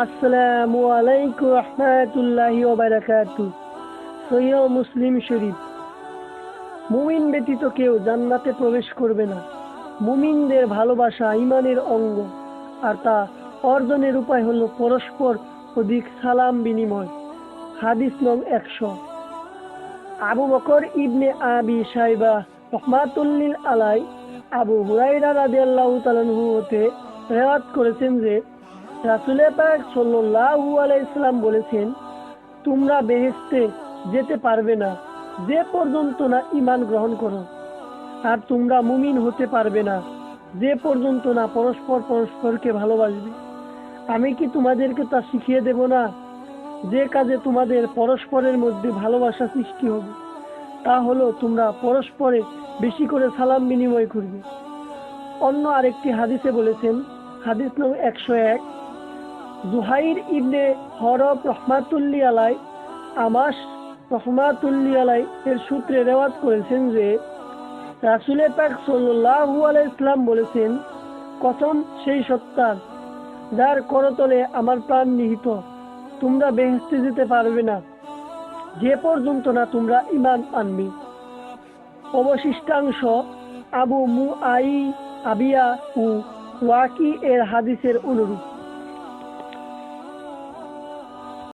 আসসালামু আলাইকুম সহিহ মুসলিম শরীফ। মুমিন ব্যতীত কেউ জান্নাতে প্রবেশ করবে না। মুমিনদের ভালোবাসা ইমানের অঙ্গ। আর তা অর্জনের উপায় হলো পরস্পর অধিক সালাম বিনিময়। হাদিস নং একশো। আবু বকর ইবনে আবি সাইবা রহমাতুল্লিল আলাই আবু হুরাইরা রাদিয়াল্লাহু তাআলাহু হতে রেওয়াত করেছেন যে রাসূলে পাক সাল্লাল্লাহু আলাইহি সাল্লাম বলেছেন, তোমরা বেহেশতে যেতে পারবে না, যে পর্যন্ত না ঈমান গ্রহণ করো। আর তোমরা মুমিন হতে পারবে না, যে পর্যন্ত না পরস্পর পরস্পরকে ভালোবাসবে। আমি কি তোমাদেরকে তা শিখিয়ে দেব না? যে কাজে তোমাদের পরস্পরের মধ্যে ভালোবাসা সৃষ্টি হবে, তা হলো তোমরা পরস্পরে বেশি করে সালাম বিনিময় করবে। অন্য আরেকটি হাদিসে বলেছেন, হাদিস নং একশো এক জুহাইর ইবনে হরব রহমাতুল্লি আলাই, আমাস রহমাতুল্লি আলাই এর সূত্রে রেওয়াজ করেছেন যে রাসুলে পাক সাল্লাহু আলাইসলাম বলেছেন, কসম সেই সত্তার যার করতলে আমার প্রাণ নিহিত, তোমরা বেহেস্তে যেতে পারবে না। যে পর্যন্ত না তোমরা ইমান আনবে। অবশিষ্টাংশ আবু মু আই আবিয়া ও ওয়াকি এর হাদিসের অনুরূপ।